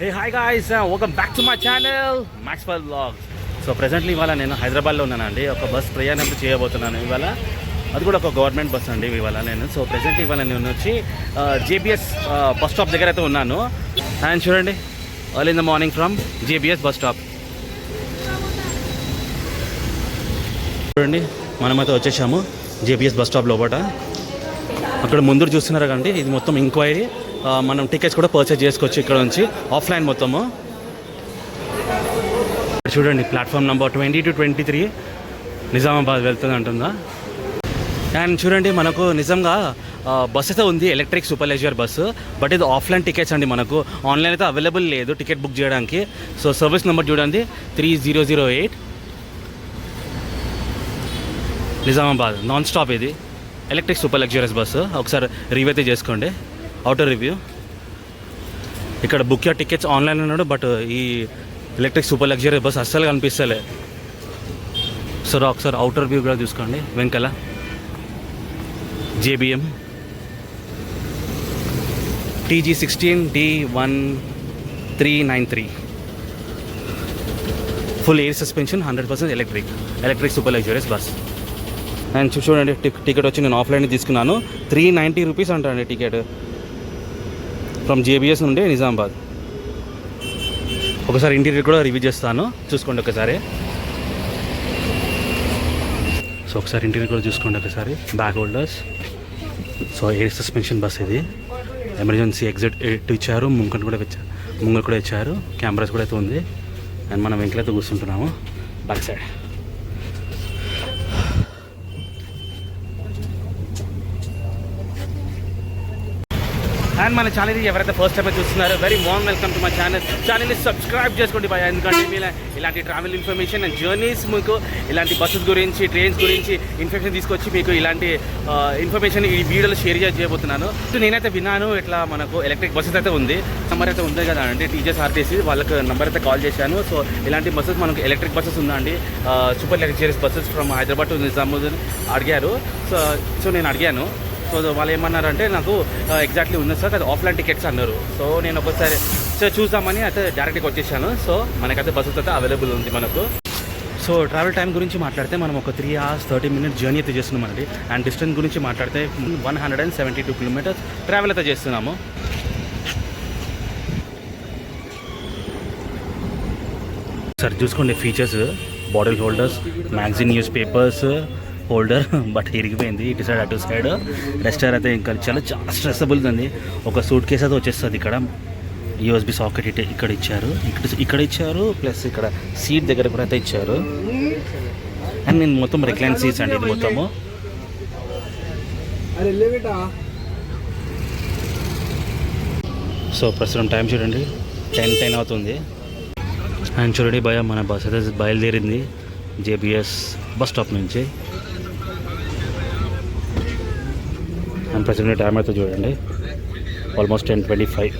Hey hi guys welcome back to my channel Maxwell blogs so presently ఇవాళ నేను హైదరాబాద్లో ఉన్నానండి. ఒక బస్ ప్రయాణం చేయబోతున్నాను ఇవాళ. అది కూడా ఒక గవర్నమెంట్ బస్ అండి ఇవాళ నేను. సో ప్రజెంట్ ఇవాళ నేను వచ్చి జేబిఎస్ బస్ స్టాప్ దగ్గర అయితే ఉన్నాను. అండ్ చూడండి early in the morning from JBS bus stop చూడండి మనమైతే వచ్చేసాము జేబిఎస్ బస్ స్టాప్ లోపల అక్కడ ముందు చూస్తున్నారు కండి ఇది మొత్తం ఎంక్వైరీ మనం టికెట్స్ కూడా పర్చేజ్ చేసుకోవచ్చు ఇక్కడ నుంచి ఆఫ్లైన్ మొత్తము. చూడండి platform number twenty two twenty three Nizamabad వెళ్తుంది అంటుందా? అండ్ చూడండి మనకు నిజంగా బస్ అయితే ఉంది electric super luxury bus but ఇది ఆఫ్లైన్ టికెట్స్ అండి మనకు. ఆన్లైన్ అయితే అవైలబుల్ లేదు టికెట్ బుక్ చేయడానికి. సో సర్వీస్ నెంబర్ చూడండి three zero zero eight Nizamabad non stop ఇది. ఎలక్ట్రిక్ సూపర్ లగ్జరియస్ బస్సు ఒకసారి రివ్యూ అయితే చేసుకోండి. అవుటర్ రివ్యూ ఇక్కడ బుక్ యా టికెట్స్ ఆన్లైన్ ఉన్నాడు బట్ ఈ ఎలక్ట్రిక్ సూపర్ లగ్జరీ బస్ అస్సలు కనిపిస్తలే. సరే ఒకసారి అవుటర్ వ్యూ కూడా చూసుకోండి వెంకల JBM TG sixteen D one three nine three full air suspension hundred percent electric electric super luxuries bus and చూడండి టికెట్ వచ్చి నేను ఆఫ్లైన్ తీసుకున్నాను. త్రీ నైంటీ రూపీస్ అంటారండి టికెట్ ఫ్రమ్ జేబిఎస్ నుండి నిజామాబాద్. ఒకసారి ఇంటీరియర్ కూడా రివ్యూ చేస్తాను. చూసుకోండి ఒకసారి. సో ఒకసారి ఇంటీరియర్ కూడా చూసుకోండి ఒకసారి. Back holders so air suspension bus ఇది. ఎమర్జెన్సీ ఎగ్జిట్ ఎయిట్ ఇచ్చారు ముంగట్ కూడా ఇచ్చారు ముంగలు కూడా ఇచ్చారు కెమెరాస్ కూడా అయితే ఉంది. అండ్ మనం వెంకలైతే కూర్చుంటున్నాము. బ్యాక్ సైడ్ అండ్ మన ఛానల్ ఎవరైతే ఫస్ట్ టైం చూస్తున్నారో very warm welcome to my channel ఛానల్ని సబ్స్క్రైబ్ చేసుకోండి బాయ్ ఎందుకంటే మీలా ఇలాంటి ట్రావెల్ ఇన్ఫర్మేషన్ అండ్ జర్నీస్ మీకు ఇలాంటి బస్సెస్ గురించి ట్రైన్స్ గురించి ఇన్ఫర్మేషన్ తీసుకొచ్చి మీకు ఇలాంటి ఇన్ఫర్మేషన్ ఈ వీడియోలో షేర్ చేయబోతున్నాను. సో నేనైతే విన్నాను ఇట్లా మనకు ఎలక్ట్రిక్ బస్సెస్ అయితే ఉంది. నెంబర్ అయితే ఉంది కదా అండి టీచర్స్ ఆర్టీసీ వాళ్ళకి నెంబర్ అయితే కాల్ చేశాను. సో ఇలాంటి బస్సెస్ మనకు ఎలక్ట్రిక్ బస్సెస్ ఉందండి. Super luxuries buses from Hyderabad to Nizamuddin అడిగారు. సో సో నేను అడిగాను. సో వాళ్ళు ఏమన్నారంటే నాకు ఎగ్జాక్ట్లీ ఉంది సార్ అది ఆఫ్లైన్ టికెట్స్ అన్నారు. సో నేను ఒకసారి సో చూద్దామని అయితే డైరెక్ట్గా వచ్చేసాను. సో మనకైతే బస్సు అయితే అవైలబుల్ ఉంది మనకు. సో ట్రావెల్ టైం గురించి మాట్లాడితే మనం ఒక three hours thirty minutes journey అయితే చేస్తున్నాం అండి. అండ్ డిస్టెన్స్ గురించి మాట్లాడితే one hundred and seventy two kilometres travel అయితే చేస్తున్నాము. సార్ చూసుకోండి features bottle holders magazine news papers holder but ఇరిగిపోయింది ఇటు సైడ్ అటు సైడ్. రెస్టారెంట్ అయితే ఇంకా చాలా చాలా స్ట్రెస్సబుల్ ఉంది. ఒక సూట్ కేస్ అయితే వచ్చేస్తుంది ఇక్కడ. యూఎస్బి సాకెట్ ఇటు ఇక్కడ ఇచ్చారు. ఇక్కడ ఇక్కడ ఇచ్చారు ప్లస్ ఇక్కడ సీట్ దగ్గర కూడా అయితే ఇచ్చారు. అండ్ నేను మొత్తం రిక్లైన్ సీట్స్ అండి ఇది మొత్తము. సో ప్రస్తుతం టైం చూడండి. టెన్ టెన్ అవుతుంది. అండ్ చూడండి భయ మన బస్ అయితే బయలుదేరింది. జేబిఎస్ బస్ స్టాప్ నుంచి. అండ్ ప్రజెంట్ టైం అయితే చూడండి. Almost ten twenty five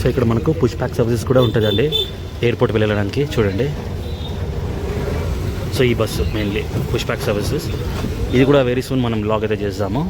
so ఇక్కడ మనకు పుష్ ప్యాక్ సర్వీసెస్ కూడా ఉంటుందండి. ఎయిర్పోర్ట్ వెళ్ళడానికి చూడండి. సో ఈ bus mainly push back services ఇది కూడా వెరీ సూన్ మనం లాగ్ అయితే చేస్తాము.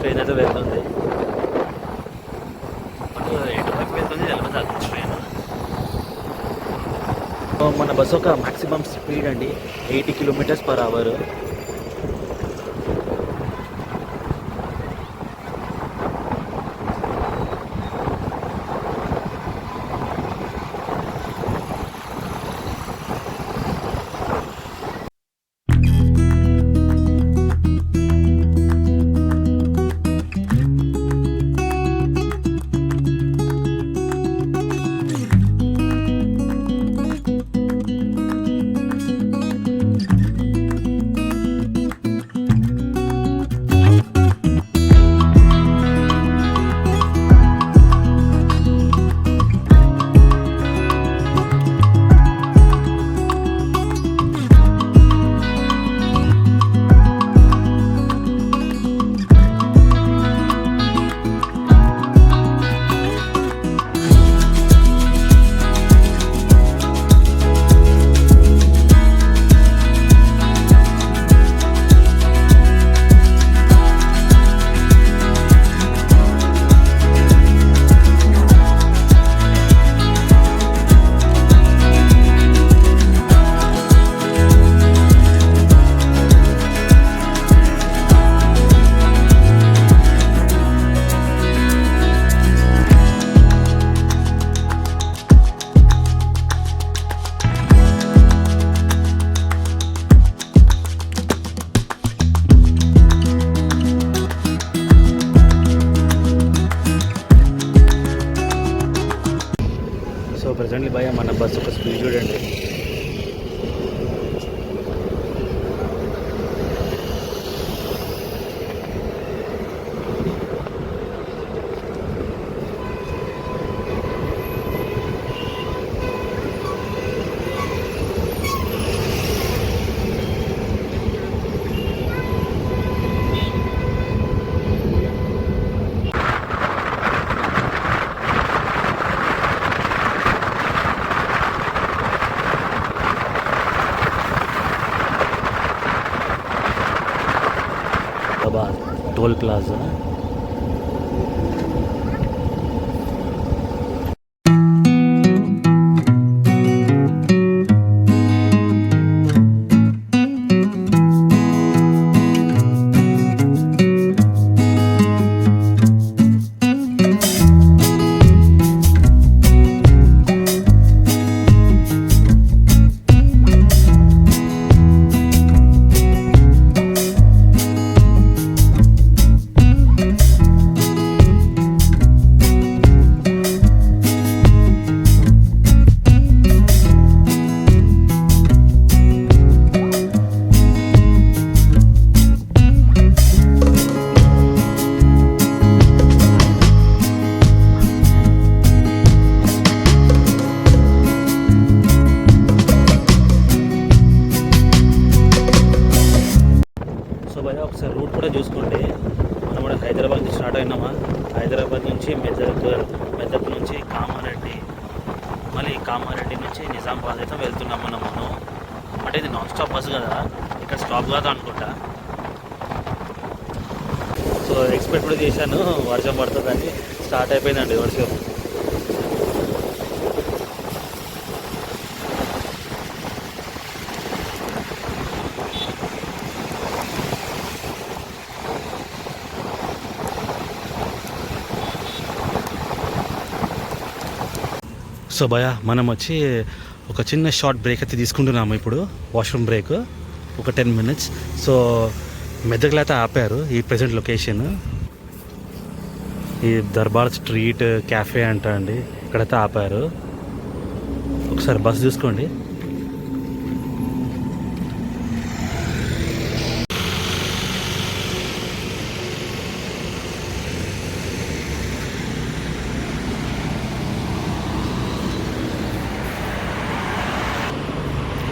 ట్రైన్ అయితే వెళ్తుంది. బట్ ఎటువైపు వెళ్తుంది? తెలియదు ఆ ట్రైన్ మన బస్సు ఒక మాక్సిమం స్పీడ్ అండి. Eighty kilometres per hour Moradabad toll plaza. చేశాను వర్షం పడుతుందని స్టార్ట్ అయిపోయిందండి వర్షం. సో భయ మనం వచ్చి ఒక చిన్న షార్ట్ బ్రేక్ అయితే తీసుకుంటున్నాము ఇప్పుడు వాష్రూమ్ బ్రేక్ ఒక టెన్ మినిట్స్. సో మెదక్లో అయితే ఆపారు ఈ ప్రజెంట్ లొకేషన్. ఈ దర్బార్ స్ట్రీట్ క్యాఫే అంట అండి ఇక్కడైతే ఆపారు. ఒకసారి బస్ చూసుకోండి.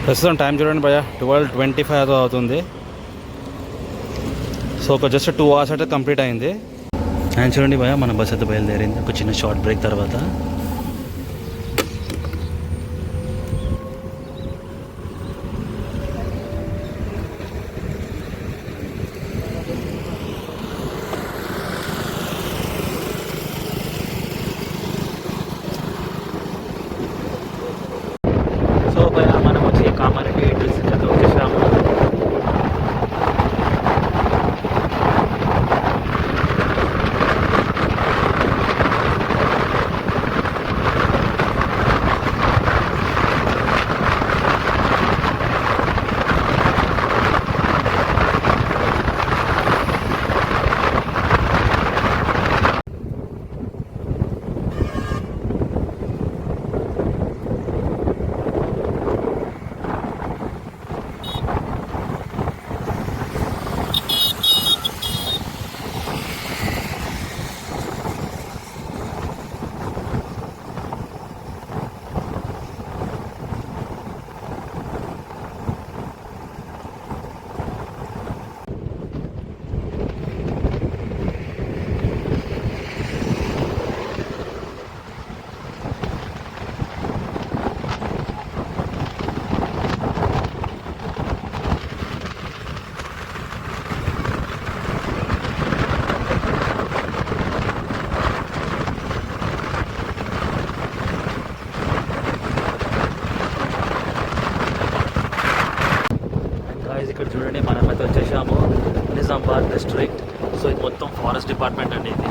ప్రస్తుతం టైం చూడండి భయ ట్వెల్వ్ ట్వంటీ ఫైవ్ అవుతుంది. సో ఒక జస్ట్ టూ అవర్స్ అయితే కంప్లీట్ అయింది. అండ్ చూడండి భయ మన బస్ అయితే బయలుదేరింది. ఒక చిన్న షార్ట్ బ్రేక్ తర్వాత. చూడండి మనం అయితే వచ్చేసాము. నిజామాబాద్ డిస్ట్రిక్ట్. సో ఇది మొత్తం ఫారెస్ట్ డిపార్ట్మెంట్ అండి ఇది.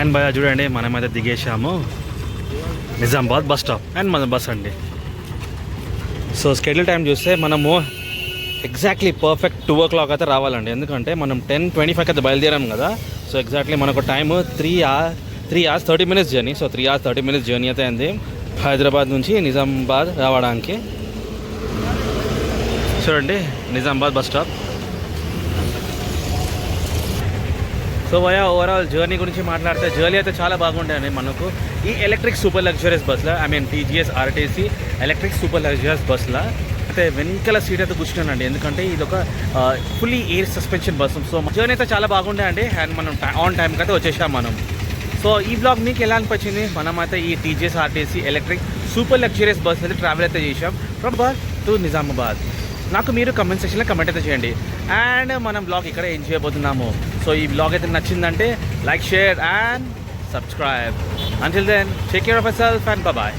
అండ్ భయ చూడండి మనమైతే దిగేసాము నిజామాబాద్ బస్ స్టాప్. అండ్ మన బస్ అండి. సో స్కెడ్యూల్ టైం చూస్తే మనము exactly perfect two o'clock అయితే రావాలండి. ఎందుకంటే మనం టెన్ ట్వంటీ ఫైవ్ అయితే బయలుదేరాం కదా. సో ఎగ్జాక్ట్లీ మనకు time three three hours thirty minutes journey so three hours thirty minutes journey అయితే అయింది. హైదరాబాద్ నుంచి నిజామాబాద్ రావడానికి. చూడండి Nizamabad bus stop. So via overall journey గురించి మాట్లాడితే జర్నీ అయితే చాలా బాగుంటాయండి మనకు. ఈ ఎలక్ట్రిక్ సూపర్ లగ్జరియస్ బస్లో I mean TGS RTC electric super luxurious బస్లో అయితే వెనకాల సీట్ అయితే కూర్చున్నానండి. ఎందుకంటే ఇది ఒక fully air suspension bus so journey అయితే చాలా బాగుండే అండి అండ్ మనం ఆన్ టైంకి అయితే వచ్చేసాం మనం. సో ఈ బ్లాగ్ మీకు ఎలా అనిపించింది? మనం అయితే ఈ TGS RTC electric super luxurious bus అయితే ట్రావెల్ అయితే చేసాం ఫ్రమ్ బాద్ టు నిజామాబాద్ నాకు మీరు కమెంట్ సెక్షన్లో కమెంట్ అయితే చేయండి. అండ్ మనం బ్లాగ్ ఇక్కడ ఏం చేయబోతున్నాము. సో ఈ బ్లాగ్ అయితే నచ్చిందంటే like share and subscribe until then take care of yourself and bye